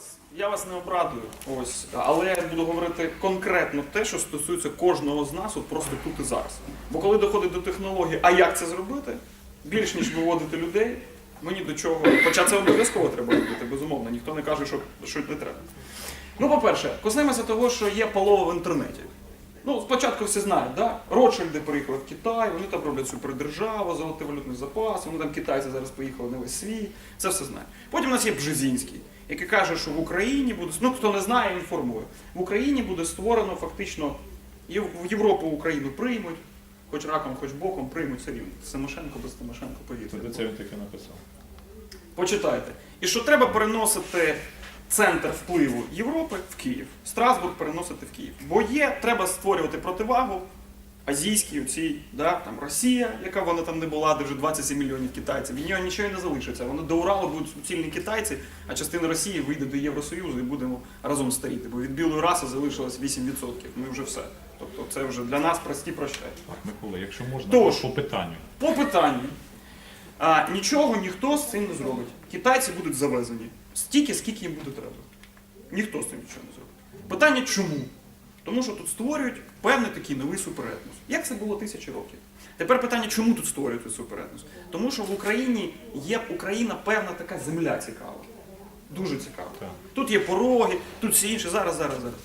вас, я вас не обрадую, ось, але я буду говорити конкретно те, що стосується кожного з нас, от просто тут і зараз. Бо коли доходить до технології, а як це зробити, більш ніж виводити людей, мені до чого. Хоча це обов'язково треба робити, безумовно, ніхто не каже, що, що не треба. Ну, по-перше, коснемося того, що є полова в інтернеті. Ну, спочатку всі знають, да? Ротшильди приїхали в Китай, вони там роблять супердержаву, золотий валютний запас, вони там китайці зараз поїхали на весь світ, це все знають. Потім у нас є Бжезінський, який каже, що в Україні буде, ну хто не знає, інформує. В Україні буде створено фактично, в Європу Україну приймуть, хоч раком, хоч боком, приймуть все рівно. Тимошенко без Тимошенко повітря. Де це він таке написав? Почитайте. І що треба переносити центр впливу Європи в Київ, Страсбург переносити в Київ. Бо є, треба створювати противагу азійській оцій, да, там Росія, яка вона там не була, де вже 27 мільйонів китайців. Від нього нічого не залишиться. Вони до Уралу будуть суцільні китайці, а частина Росії вийде до Євросоюзу і будемо разом старіти. Бо від білої раси залишилось 8%. Ми вже все. Тобто це вже для нас прості прощай. Так, Микола, якщо можна, Тож. по питанню. По питанню. А, нічого ніхто з цим не зробить. Китайці будуть завезені стільки, скільки їм буде треба. Ніхто з цим нічого не зробить. Питання чому? Тому що тут створюють певний такий новий суперетнос. Як це було тисячі років? Тепер питання, чому тут створюють суперетнос? Тому що в Україні є Україна певна така земля цікава. Дуже цікава. Так. Тут є пороги, тут все інше. Зараз, зараз, зараз.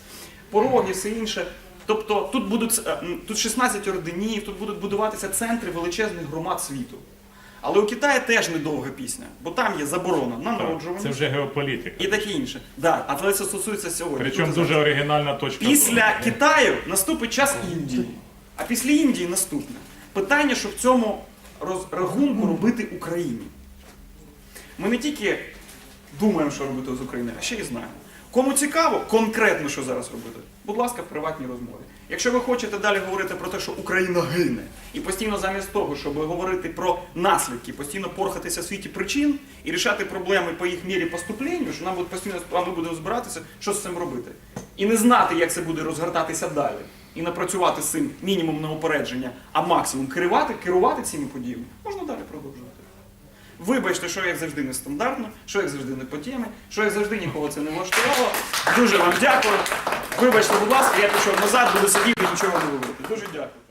Пороги, все інше. Тобто тут будуть е, тут 16 орденів, тут будуть будуватися центри величезних громад світу. Але у Китаї теж недовга пісня, бо там є заборона на народжування Це вже геополітика. і таке інше. Да, але це стосується сьогодні. Причому Тут і дуже зараз. оригінальна точка. Після зору. Китаю наступить час Індії. А після Індії наступне. Питання, що в цьому розрахунку робити Україні. Ми не тільки думаємо, що робити з України, а ще й знаємо. Кому цікаво конкретно, що зараз робити, будь ласка, в приватній розмові. Якщо ви хочете далі говорити про те, що Україна гине, і постійно замість того, щоб говорити про наслідки, постійно порхатися в світі причин і рішати проблеми по їх мірі поступлення, що нам буде постійно ми будемо збиратися, що з цим робити. І не знати, як це буде розгортатися далі. І напрацювати з цим мінімум на упередження, а максимум керувати, керувати цими подіями, можна далі продовжувати. Вибачте, що як завжди нестандартно, що як завжди не по темі, що як завжди нікого це не влаштувало. Дуже вам дякую. Вибачте, будь ласка, я пішов назад, буду сидіти, нічого не говорити. Дуже дякую.